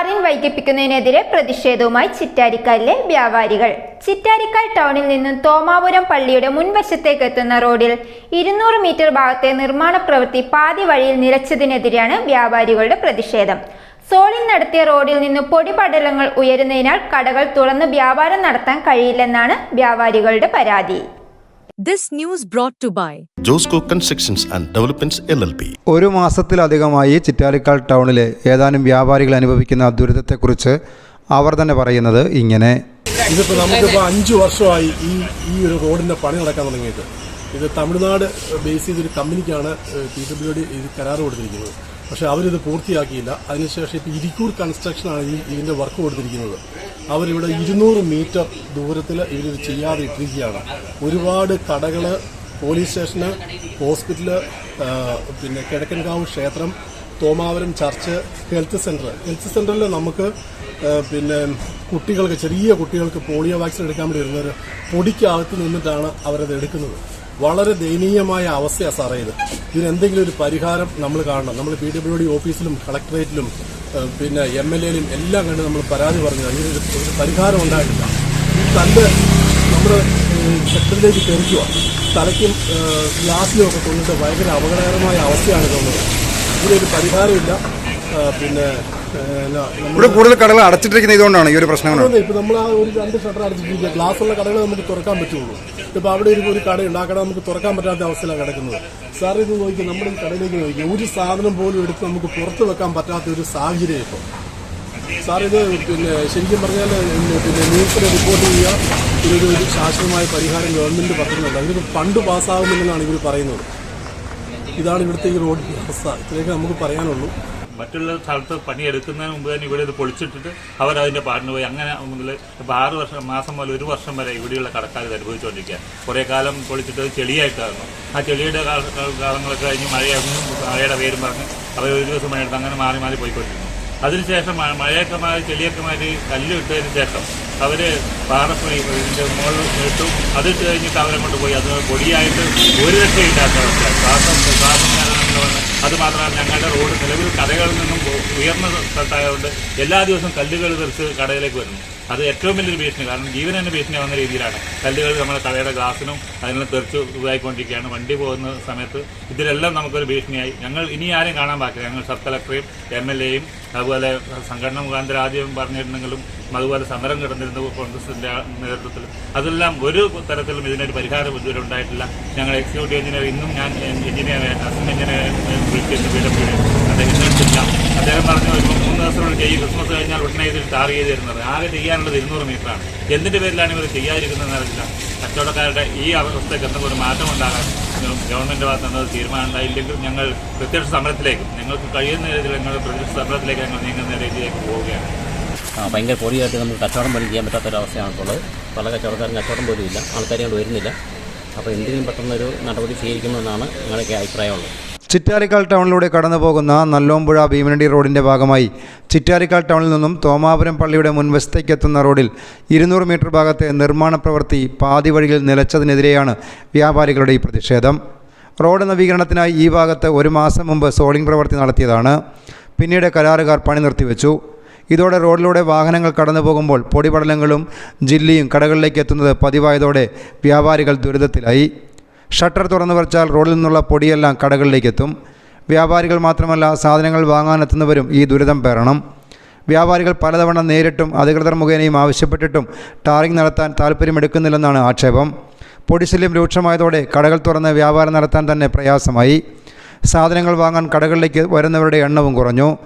ടാറിൻ വൈകിപ്പിക്കുന്നതിനെതിരെ പ്രതിഷേധവുമായി ചിറ്റാരിക്കാലിലെ വ്യാപാരികൾ. ചിറ്റാരിക്കാൽ ടൗണിൽ നിന്നും തോമാപുരം പള്ളിയുടെ മുൻവശത്തേക്ക് എത്തുന്ന റോഡിൽ ഇരുന്നൂറ് മീറ്റർ ഭാഗത്തെ നിർമ്മാണ പ്രവൃത്തി പാതി വഴിയിൽ നിലച്ചതിനെതിരെയാണ് വ്യാപാരികളുടെ പ്രതിഷേധം. സോളിൽ നടത്തിയ റോഡിൽ നിന്ന് പൊടിപടലങ്ങൾ ഉയരുന്നതിനാൽ കടകൾ തുറന്ന് വ്യാപാരം നടത്താൻ കഴിയില്ലെന്നാണ് വ്യാപാരികളുടെ പരാതി. This news brought to by Josco constructions and developments L L P ഒരു മാസത്തിലധികമായി ചിറ്റാലിക്കാൽ ടൗണിലെ ഏതാനും വ്യാപാരികൾ അനുഭവിക്കുന്ന ദുരിതത്തെക്കുറിച്ച് അവർ തന്നെ പറയുന്നത് ഇങ്ങനെ. ഇതിപ്പോൾ നമുക്കിപ്പോൾ അഞ്ച് വർഷമായി ഈ ഈ ഒരു റോഡിന്റെ പണി നടക്കാൻ തുടങ്ങിയിട്ട്. ഇത് തമിഴ്നാട് ബേസ് ചെയ്തൊരു കമ്പനിക്കാണ് പി ഡബ്ല്യു ഡി ഇത് കരാർ കൊടുത്തിരിക്കുന്നത്. പക്ഷെ അവരിത് പൂർത്തിയാക്കിയില്ല. അതിനുശേഷം ഇപ്പോൾ ഇരിക്കൂർ കൺസ്ട്രക്ഷനാണ് ഈ ഇതിന്റെ വർക്ക് കൊടുത്തിരിക്കുന്നത്. അവരിവിടെ ഇരുന്നൂറ് മീറ്റർ ദൂരത്തിൽ ഇവരിത് ചെയ്യാതെ ഇട്ടിരിക്കുകയാണ്. ഒരുപാട് കടകൾ പോലീസ് സ്റ്റേഷന് ഹോസ്പിറ്റൽ പിന്നെ കിഴക്കൻകാവ് ക്ഷേത്രം Thomavaram church health centre health സെന്ററിൽ നമുക്ക് പിന്നെ കുട്ടികൾക്ക് ചെറിയ കുട്ടികൾക്ക് പോളിയോ വാക്സിൻ എടുക്കാൻ വേണ്ടി വരുന്നവർ പൊടിക്കകത്ത് നിന്നിട്ടാണ് അവരത് എടുക്കുന്നത്. വളരെ ദയനീയമായ അവസ്ഥയാണ് സാറേ ഇത്. ഇതിനെന്തെങ്കിലും ഒരു പരിഹാരം നമ്മൾ കാണണം. നമ്മൾ പി ഡബ്ല്യു ഡി ഓഫീസിലും കളക്ടറേറ്റിലും പിന്നെ എം എൽ എയിലും എല്ലാം കണ്ട് നമ്മൾ പരാതി പറഞ്ഞു. അതിനൊരു ഒരു പരിഹാരം ഉണ്ടായിട്ടില്ല. ഈ തല്ല് നമ്മൾ സെക്ടറിലേക്ക് തെറിക്കുക തലയ്ക്കും ഗ്ലാസ്സിലും ഒക്കെ കൊണ്ടിട്ട് ഭയങ്കര അപകടകരമായ അവസ്ഥയാണ് തോന്നുന്നത്. ഇതിനൊരു പരിഹാരമില്ല. പിന്നെ ഇവിടെ കൂടുതൽ കടകൾ അടച്ചിട്ടിരിക്കുന്ന ഇതുകൊണ്ടാണ് ഈ ഒരു പ്രശ്നം ഇപ്പൊ നമ്മൾ ആ ഒരു രണ്ട് ഷട്ടർ അടച്ചിട്ടിരിക്കുക. ഗ്ലാസ്സുള്ള കടകൾ നമുക്ക് തുറക്കാൻ പറ്റുള്ളൂ. ഇപ്പൊ അവിടെ ഒരു ഒരു കടയുണ്ട്. ആ കട നമുക്ക് തുറക്കാൻ പറ്റാത്ത അവസ്ഥയിലാണ് കിടക്കുന്നത്. സാർ ഇത് നോക്കി നമ്മൾ ഈ കടയിലേക്ക് നോക്കി ഒരു സാധനം പോലും എടുത്ത് നമുക്ക് പുറത്ത് വെക്കാൻ പറ്റാത്ത ഒരു സാഹചര്യം ഇപ്പം. സാർ ഇത് പിന്നെ ശരിക്കും പറഞ്ഞാൽ പിന്നെ ന്യൂസിൽ റിപ്പോർട്ട് ചെയ്യുക. ഇതൊരു ഒരു ശാശ്വതമായ പരിഹാരം ഗവൺമെന്റ് പറയുന്നുണ്ട് അതിന് ഫണ്ട് പാസ്സാകുന്നില്ലെന്നാണ് ഇവർ പറയുന്നത്. ഇതാണ് ഇവിടുത്തെ ഈ റോഡിന്റെ അവസ്ഥ ഇത്രയൊക്കെ നമുക്ക് പറയാനുള്ളൂ. മറ്റുള്ള സ്ഥലത്ത് പണിയെടുക്കുന്നതിന് മുമ്പ് തന്നെ ഇവിടെ ഇത് പൊളിച്ചിട്ടിട്ട് അവർ അതിന്റെ പാടിന് പോയി. അങ്ങനെ മുതൽ ഇപ്പോൾ ആറ് വർഷം മാസം മുതൽ ഒരു വർഷം വരെ ഇവിടെയുള്ള കടക്കാർ ഇത് അനുഭവിച്ചുകൊണ്ടിരിക്കുക കുറേ കാലം പൊളിച്ചിട്ട് ചെളിയായിട്ടായിരുന്നു. ആ ചെളിയുടെ കാല- കാല- കാലങ്ങളൊക്കെ കഴിഞ്ഞ് മഴയൊന്നും മഴയുടെ പേരും പറഞ്ഞ് അവർ ഒരു ദിവസം മഴയെടുത്ത് അങ്ങനെ മാറി മാറി പോയിക്കൊണ്ടിരുന്നു. അതിനുശേഷം മഴയൊക്കെ മാറി ചെളിയൊക്കെ മാറി കല്ല് ഇട്ടതിന് ശേഷം അവർ പാറപ്പണി ഇതിന്റെ മുകളിൽ ഇട്ടു. അതിട്ട് കഴിഞ്ഞിട്ട് അവരെ കൊണ്ട് പോയി. അത് പൊടിയായിട്ട് ഒരു രക്ഷയില്ലാത്ത അവസ്ഥ ശ്വാസം ശ്വാസം നിലനിന്ന് അത് മാത്രമല്ല ഞങ്ങളുടെ റോഡ് നിലവിൽ കടകളിൽ നിന്നും ഉയർന്ന സ്ഥലത്തായതുകൊണ്ട് എല്ലാ ദിവസവും കല്ലുകൾ തെറിച്ച് കടയിലേക്ക് വരുന്നു. അത് ഏറ്റവും വലിയൊരു ഭീഷണി. കാരണം ജീവൻ തന്നെ ഭീഷണിയാവുന്ന രീതിയിലാണ്. കല്ലുകൾ നമ്മുടെ കടയുടെ ഗ്ലാസിനും അതിനെല്ലാം തെറിച്ച് ഇതായിക്കൊണ്ടിരിക്കുകയാണ്. വണ്ടി പോകുന്ന സമയത്ത് ഇതിലെല്ലാം നമുക്കൊരു ഭീഷണിയായി. ഞങ്ങൾ ഇനി ആരെയും കാണാൻ പാടില്ല ഞങ്ങൾ സബ് കളക്ടറെയും എം എൽ എയും അതുപോലെ സംഘടന മുഖാന്തരം ആദ്യം പറഞ്ഞിരുന്നെങ്കിലും അതുപോലെ സമരം കിടന്നിരുന്നു കോൺഗ്രസിന്റെ നേതൃത്വത്തിൽ. അതെല്ലാം ഒരു തരത്തിലും ഇതിനൊരു പരിഹാരം ഇതുവരെ ഉണ്ടായിട്ടില്ല ഞങ്ങൾ എക്സിക്യൂട്ടീവ് എഞ്ചിനീയർ ഇന്നും ഞാൻ എഞ്ചിനീയർ അസിസ്റ്റന്റ് എഞ്ചിനീയർ വിളിച്ചിരുന്നു പി ഡബ്ല്യു അദ്ദേഹം എടുത്തില്ല അദ്ദേഹം പറഞ്ഞു ഒരു മൂന്ന് ദിവസത്തിനുള്ളിൽ ചെയ്യും ക്രിസ്മസ് കഴിഞ്ഞാൽ ഉടനെ ഇതിൽ ടാർ ചെയ്ത് ആകെ ചെയ്യാനുള്ളത് ഇരുന്നൂറ് മീറ്ററാണ് എന്തിന്റെ പേരിലാണ് ഇവർ ചെയ്യാതിരിക്കുന്നതെന്ന് അറിയില്ല. കച്ചവടക്കാരുടെ ഈ അവസ്ഥയ്ക്ക് എന്തെങ്കിലും ഒരു മാറ്റം ഉണ്ടാകാൻ ഗവൺമെന്റ് ഭാഗത്ത് നിന്ന് തീരുമാനം ഉണ്ടായില്ലെങ്കിൽ ഞങ്ങൾ പ്രത്യക്ഷ സമരത്തിലേക്ക് ഞങ്ങൾക്ക് കഴിയുന്ന രീതിയിൽ ഞങ്ങൾ പ്രത്യക്ഷ സമരത്തിലേക്ക് ഞങ്ങൾ നീങ്ങുന്ന രീതിയിലേക്ക് പോവുകയാണ്. ഭയങ്കര പൊടിയായിട്ട് നമുക്ക് കച്ചവടം പോലും ചെയ്യാൻ പറ്റാത്തൊരവസ്ഥയാണ് ഇപ്പോൾ ഉള്ളത് പല കച്ചവടക്കാരും കച്ചവടം പോലും ഇല്ല. ആൾക്കാരെ കൊണ്ട് വരുന്നില്ല. അപ്പോൾ എന്തിനും പെട്ടെന്നൊരു നടപടി സ്വീകരിക്കണമെന്നാണ് ഞങ്ങളുടെ അഭിപ്രായമുള്ളത്. ചിറ്റാരിക്കാൽ ടൗണിലൂടെ കടന്നു പോകുന്ന നല്ലോമ്പുഴ ഭീമനടി റോഡിന്റെ ഭാഗമായി ചിറ്റാരിക്കാൽ ടൗണിൽ നിന്നും തോമാപുരം പള്ളിയുടെ മുൻവശത്തേക്ക് എത്തുന്ന റോഡിൽ ഇരുന്നൂറ് മീറ്റർ ഭാഗത്തെ നിർമ്മാണ പ്രവൃത്തി പാതി വഴിയിൽ നിലച്ചതിനെതിരെയാണ് വ്യാപാരികളുടെ ഈ പ്രതിഷേധം. റോഡ് നവീകരണത്തിനായി ഈ ഭാഗത്ത് ഒരു മാസം മുമ്പ് സോളിംഗ് പ്രവൃത്തി നടത്തിയതാണ്. പിന്നീട് കരാറുകാർ പണി നിർത്തിവെച്ചു. ഇതോടെ റോഡിലൂടെ വാഹനങ്ങൾ കടന്നു പോകുമ്പോൾ പൊടിപടലങ്ങളും ജില്ലയും കടകളിലേക്ക് എത്തുന്നത് പതിവായതോടെ വ്യാപാരികൾ ദുരിതത്തിലായി. ഷട്ടർ തുറന്നു വച്ചാൽ റോഡിൽ നിന്നുള്ള പൊടിയെല്ലാം കടകളിലേക്കെത്തും. വ്യാപാരികൾ മാത്രമല്ല സാധനങ്ങൾ വാങ്ങാനെത്തുന്നവരും ഈ ദുരിതം പേറണം. വ്യാപാരികൾ പലതവണ നേരിട്ടും അധികൃതർ മുഖേനയും ആവശ്യപ്പെട്ടിട്ടും ടാറിംഗ് നടത്താൻ താല്പര്യമെടുക്കുന്നില്ലെന്നാണ് ആക്ഷേപം. പൊടിശല്യം രൂക്ഷമായതോടെ കടകൾ തുറന്ന് വ്യാപാരം നടത്താൻ തന്നെ പ്രയാസമായി. സാധനങ്ങൾ വാങ്ങാൻ കടകളിലേക്ക് വരുന്നവരുടെ എണ്ണവും കുറഞ്ഞു.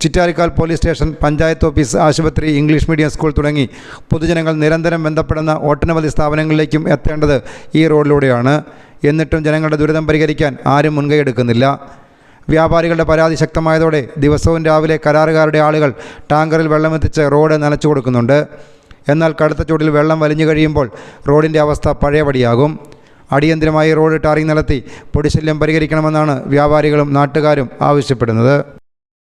Chittarikkal police station panchayat office ആശുപത്രി ഇംഗ്ലീഷ് മീഡിയം സ്കൂൾ തുടങ്ങി പൊതുജനങ്ങൾ നിരന്തരം ബന്ധപ്പെടുന്ന ഒട്ടനവധി സ്ഥാപനങ്ങളിലേക്കും എത്തേണ്ടത് ഈ റോഡിലൂടെയാണ്. എന്നിട്ടും ജനങ്ങളുടെ ദുരിതം പരിഹരിക്കാൻ ആരും മുൻകൈയെടുക്കുന്നില്ല വ്യാപാരികളുടെ പരാതി ശക്തമായതോടെ ദിവസവും രാവിലെ കരാറുകാരുടെ ആളുകൾ ടാങ്കറിൽ വെള്ളമെത്തിച്ച് റോഡ് നനച്ചു കൊടുക്കുന്നുണ്ട്. എന്നാൽ കടുത്ത ചൂടിൽ വെള്ളം വലിഞ്ഞു കഴിയുമ്പോൾ റോഡിന്റെ അവസ്ഥ പഴയപടിയാകും. അടിയന്തിരമായി റോഡ് ടാറിംഗ് നടത്തി പൊടിശല്യം പരിഹരിക്കണമെന്നാണ് വ്യാപാരികളും നാട്ടുകാരും ആവശ്യപ്പെടുന്നത്.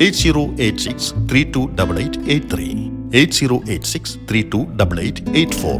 Eight zero eight six three two double eight eight three eight zero eight six three two double eight eight four